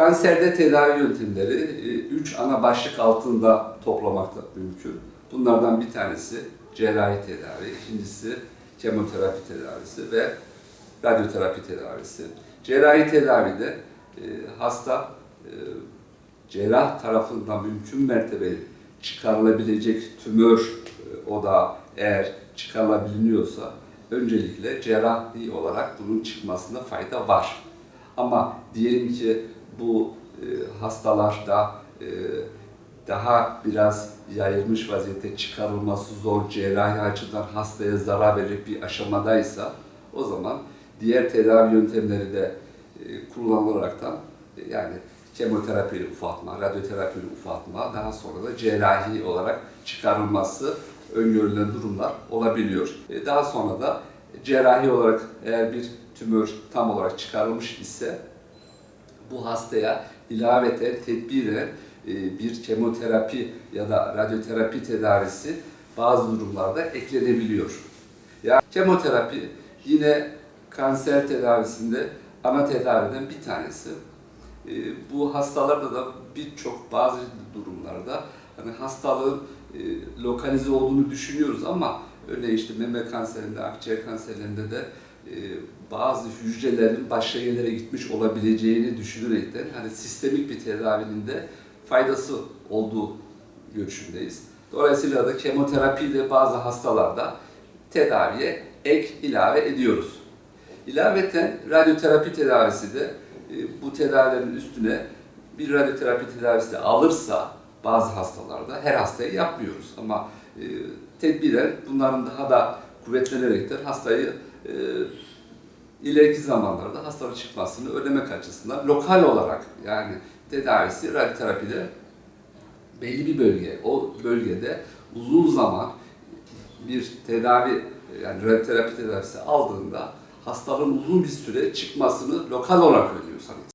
Kanserde tedavi yöntemleri e, üç ana başlık altında toplamak da mümkün. Bunlardan bir tanesi cerrahi tedavi, ikincisi kemoterapi tedavisi ve radyoterapi tedavisi. Cerrahi tedavide e, hasta e, cerrah tarafından mümkün mertebe çıkarılabilecek tümör e, odağı eğer çıkarılabiliyorsa öncelikle cerrahi olarak bunun çıkmasında fayda var. Ama diyelim ki bu e, hastalarda e, daha biraz yayılmış vaziyette çıkarılması zor, cerrahi açıdan hastaya zarar verecek bir aşamadaysa o zaman diğer tedavi yöntemleri de e, kullanılaraktan e, yani kemoterapiyle ufaltma, radyoterapiyle ufaltma, daha sonra da cerrahi olarak çıkarılması öngörülen durumlar olabiliyor. E, Daha sonra da cerrahi olarak eğer bir tümör tam olarak çıkarılmış ise bu hastaya ilaveten tedbiren e, bir kemoterapi ya da radyoterapi tedavisi bazı durumlarda eklenebiliyor. Ya kemoterapi yine kanser tedavisinde ana tedaviden bir tanesi. E, Bu hastalarda da birçok bazı durumlarda hani hastalığın e, lokalize olduğunu düşünüyoruz ama öyle işte meme kanserinde, akciğer kanserlerinde de bazı hücrelerin başka yerlere gitmiş olabileceğini düşünerekten hani sistemik bir tedavinin de faydası olduğu görüşündeyiz. Dolayısıyla da kemoterapi de bazı hastalarda tedaviye ek ilave ediyoruz. İlaveten radyoterapi tedavisi de e, bu tedavilerin üstüne bir radyoterapi tedavisi de alırsa bazı hastalarda her hastaya yapmıyoruz ama e, tedbiren bunların daha da kuvvetlenerekten hastayı e, ileriki zamanlarda hastanın çıkmasını önlemek açısından lokal olarak yani tedavisi radyoterapide belli bir bölge, o bölgede uzun zaman bir tedavi yani radyoterapi tedavisi aldığında hastalığın uzun bir süre çıkmasını lokal olarak önlüyor sanki